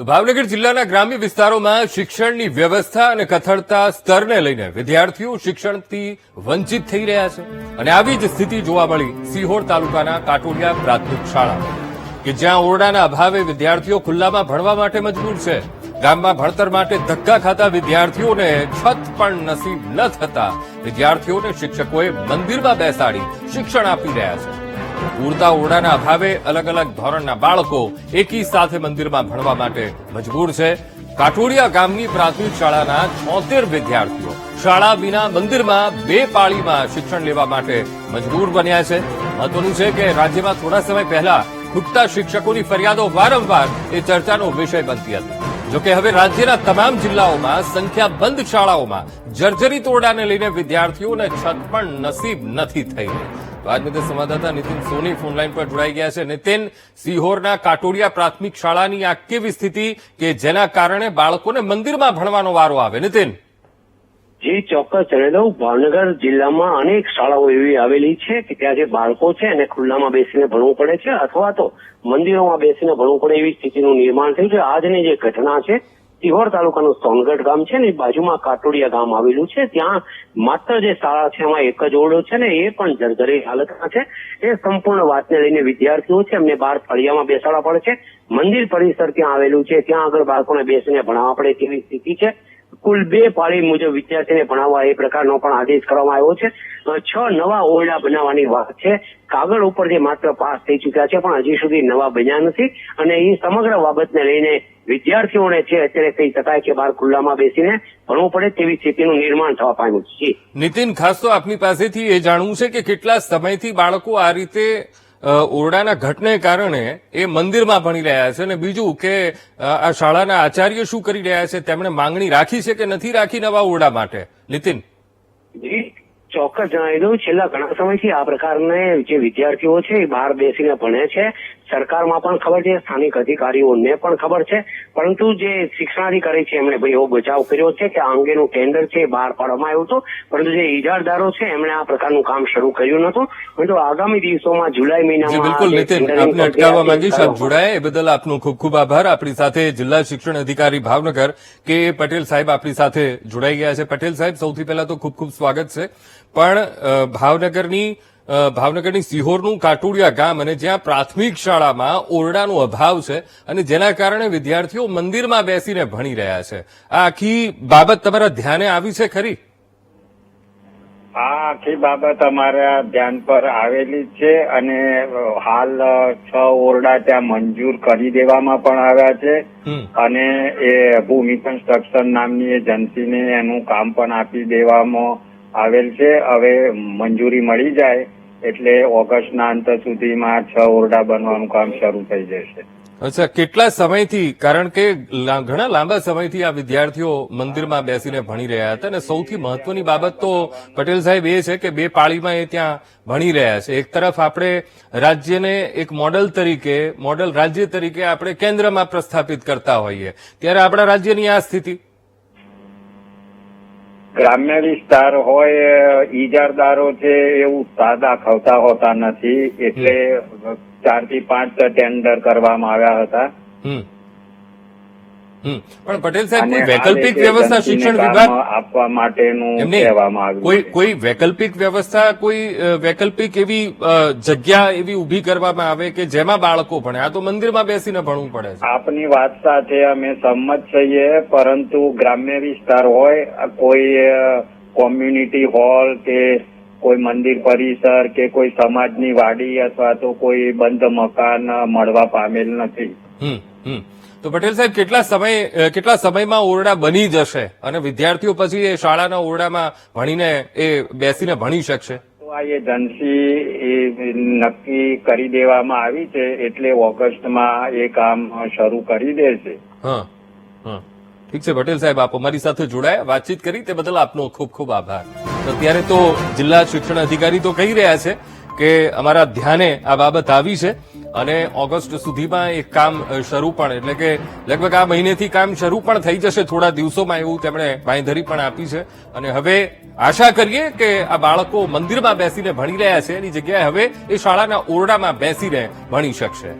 તો ભાવનગર જિલ્લાના ગ્રામ્ય વિસ્તારોમાં શિક્ષણની વ્યવસ્થા અને કથળતા સ્તરને લઈને વિદ્યાર્થીઓ શિક્ષણથી વંચિત થઈ રહ્યા છે. અને આવી જ સ્થિતિ જોવા મળી સિહોર તાલુકાના કાટોડિયા પ્રાથમિક શાળા કે જ્યાં ઓરડાના અભાવે વિદ્યાર્થીઓ ખુલ્લામાં ભણવા માટે મજબૂર છે. ગામમાં ભણતર માટે ધક્કા ખાતા વિદ્યાર્થીઓને છત પણ નસીબ ન થતા વિદ્યાર્થીઓને શિક્ષકોએ મંદિરમાં બેસાડી શિક્ષણ આપી રહ્યા છે. પૂરતા ઓરડાના અભાવે અલગ અલગ ધોરણના બાળકો એકી સાથે મંદિરમાં ભણવા માટે મજબૂર છે. કાટોડિયા ગામની પ્રાથમિક શાળાના છોતેર વિદ્યાર્થીઓ શાળા વિના મંદિરમાં બે પાળીમાં શિક્ષણ લેવા માટે મજબૂર બન્યા છે. મહત્વનું છે કે રાજ્યમાં થોડા સમય પહેલા ખૂટતા શિક્ષકોની ફરિયાદો વારંવાર એ ચર્ચાનો વિષય બનતી હતી. જોકે હવે રાજ્યના તમામ જિલ્લાઓમાં સંખ્યાબંધ શાળાઓમાં જર્જરિત ઓરડાને લઈને વિદ્યાર્થીઓને છત પણ નસીબ નથી થઈ તો સંવાદદાતા નીતિન સોની ફોનલાઈન પર જોડાઈ ગયા છે. નીતિન, સિહોરના કાટોડિયા પ્રાથમિક શાળાની આ કેવી સ્થિતિ કે જેના કારણે બાળકોને મંદિરમાં ભણવાનો વારો આવે? નીતિન? જે, ચોક્કસ. જણાવી દઉં ભાવનગર જિલ્લામાં અનેક શાળાઓ એવી આવેલી છે કે ત્યાં જે બાળકો છે એને ખુલ્લામાં બેસીને ભણવું પડે છે અથવા તો મંદિરોમાં બેસીને ભણવું પડે એવી સ્થિતિનું નિર્માણ થયું છે. આજની જે ઘટના છે સિહોર તાલુકાનું સોનગઢ ગામ છે ને બાજુમાં કાટોડિયા ગામ આવેલું છે. ત્યાં માત્ર જે શાળા છે, એમાં એક જ ઓરડો છે ને એ પણ જર્જરી હાલતમાં છે. એ સંપૂર્ણ વાતને લઈને વિદ્યાર્થીઓ છે, એમને બહાર ફળિયામાં બેસાડવા પડે છે. મંદિર પરિસર ત્યાં આવેલું છે. ત્યાં આગળ બાળકોને બેસીને ભણાવવા પડે તેવી સ્થિતિ છે. કુલ બે પાળી મુજબ વિદ્યાર્થીને ભણાવવા એ પ્રકારનો પણ આદેશ કરવામાં આવ્યો છે. છ નવા ઓરડા બનાવવાની વાત છે. કાગળ ઉપર જે માત્ર પાસ થઈ ચુક્યા છે, પણ હજી સુધી નવા બન્યા નથી. અને એ સમગ્ર બાબતને લઈને વિદ્યાર્થીઓને છે, અત્યારે કહી શકાય કે બહાર ખુલ્લામાં બેસીને ભણવું પડે તેવી સ્થિતિનું નિર્માણ થવા પામ્યું છે. નીતિન, ખાસ તો આપની પાસેથી એ જાણવું છે કે કેટલા સમયથી બાળકો આ રીતે ઓરડાના ઘટને કારણે એ મંદિરમાં ભણી રહ્યા છે અને બીજું કે આ શાળાના આચાર્ય શું કરી રહ્યા છે, તેમણે માંગણી રાખી છે કે નથી રાખી નવા ઓરડા માટે? નીતિન? ચોક્કસ જણાવી દઉં. છેલ્લા ઘણા સમયથી આ પ્રકારને જે વિદ્યાર્થીઓ છે એ બહાર બેસીને ભણે છે. સરકારમાં પણ ખબર છે સ્થાનિક અધિકારીઓને પણ ખબર છે. પરંતુ જે શિક્ષણાધિકારી છે એમણે ભાઈ એવો બચાવ કર્યો છે કે આ અંગેનું ટેન્ડર છે બહાર પાડવામાં આવ્યું હતું. પરંતુ જે ઇજારદારો છે એમણે આ પ્રકારનું કામ શરૂ કર્યું નતું પરંતુ આગામી દિવસોમાં જુલાઈ મહિનામાં બિલકુલ નીતિન આપને અટકાવવા માંગીશ. આપ જોડાયા. એ બદલ આપનો ખૂબ ખૂબ આભાર. આપણી સાથે જિલ્લા શિક્ષણ અધિકારી ભાવનગર કે પટેલ સાહેબ આપણી સાથે જોડાઈ ગયા છે. પટેલ સાહેબ સૌથી પહેલા તો ખૂબ ખૂબ સ્વાગત છે. પણ ભાવનગરની ભાવનગરની સિહોરનું કાટુડિયા ગામ અને જ્યાં પ્રાથમિક શાળામાં ઓરડાનો અભાવ છે અને જેના કારણે વિદ્યાર્થીઓ મંદિરમાં બેસીને ભણી રહ્યા છે. આ આખી બાબત તમારા ધ્યાને આવી છે ખરી? આ આખી બાબત અમારા ધ્યાન પર આવેલી છે અને હાલ છ ઓરડા ત્યાં મંજૂર કરી દેવામાં પણ આવ્યા છે. અને એ ભૂમિ કન્સ્ટ્રક્શન નામની એજન્સીને એનું કામ પણ આપી દેવામાં આવેલ છે. હવે મંજૂરી મળી જાય એટલે ઓગસ્ટના અંત સુધીમાં છ ઓરડા બનવાનું કામ શરૂ થઈ જશે. અચ્છા, કેટલા સમયથી, કારણ કે ઘણા લાંબા સમયથી આ વિદ્યાર્થીઓ મંદિરમાં બેસીને ભણી રહ્યા હતા અને સૌથી મહત્વની બાબત તો પટેલ સાહેબ એ છે કે બે પાળીમાં એ ત્યાં ભણી રહ્યા છે. એક તરફ આપણે રાજ્યને એક મોડલ તરીકે, મોડલ રાજ્ય તરીકે આપણે કેન્દ્રમાં પ્રસ્થાપિત કરતા હોઈએ. ત્યારે આપણા રાજ્યની આ સ્થિતિ? ગ્રામ્ય વિસ્તાર હોય ઈજારદારો છે એવું સાદા ખવતા હોતા નથી. એટલે ચારથી પાંચ ટેન્ડર કરવામાં આવ્યા હતા. પણ પટેલ સાહેબ કોઈ વૈકલ્પિક વ્યવસ્થા શિક્ષણ વિભાગ આપવા માટેનું એમને કોઈ કોઈ વૈકલ્પિક વ્યવસ્થા કોઈ વૈકલ્પિક એવી જગ્યા એવી ઊભી કરવામાં આવે કે જેમાં બાળકો ભણે? આ તો મંદિરમાં બેસીને ભણવું પડે છે. આપની વાત સાથે અમે સંમત છીએ પરંતુ ગ્રામ્ય વિસ્તાર હોય કોઈ કોમ્યુનિટી હોલ કે કોઈ મંદિર પરિસર કે કોઈ સમાજની વાડી અથવા તો કોઈ બંધ મકાન મળવા પામેલ નથી. તો પટેલ સાહેબ કેટલા સમય કેટલા સમયમાં ઓરડા બની જશે? અને વિદ્યાર્થીઓ પછી એ શાળાના ઓરડામાં ભણીને એ બેસીને ભણી શકશે? તો આ એજન્સી એ નક્કી કરી દેવામાં આવી છે એટલે ઓગસ્ટમાં એ કામ શરૂ કરી દેશે. હા હા. ઠીક છે પટેલ સાહેબ આપ અમારી સાથે જોડાયા વાતચીત કરી તે બદલ આપનો ખૂબ ખૂબ આભાર. તો અત્યારે તો જિલ્લા શિક્ષણ અધિકારી તો કહી રહ્યા છે કે અમારા ધ્યાને આ બાબત આવી છે. અને ઓગસ્ટ સુધીમાં એક કામ શરૂ પણ, એટલે કે લગભગ આ મહિનેથી કામ શરૂ પણ થઈ જશે થોડા દિવસોમાં એવું તેમણે બાંયધરી પણ આપી છે. અને હવે આશા કરીએ કે આ બાળકો મંદિરમાં બેસીને ભણી રહ્યા છે, એની જગ્યાએ હવે એ શાળાના ઓરડામાં બેસીને ભણી શકશે.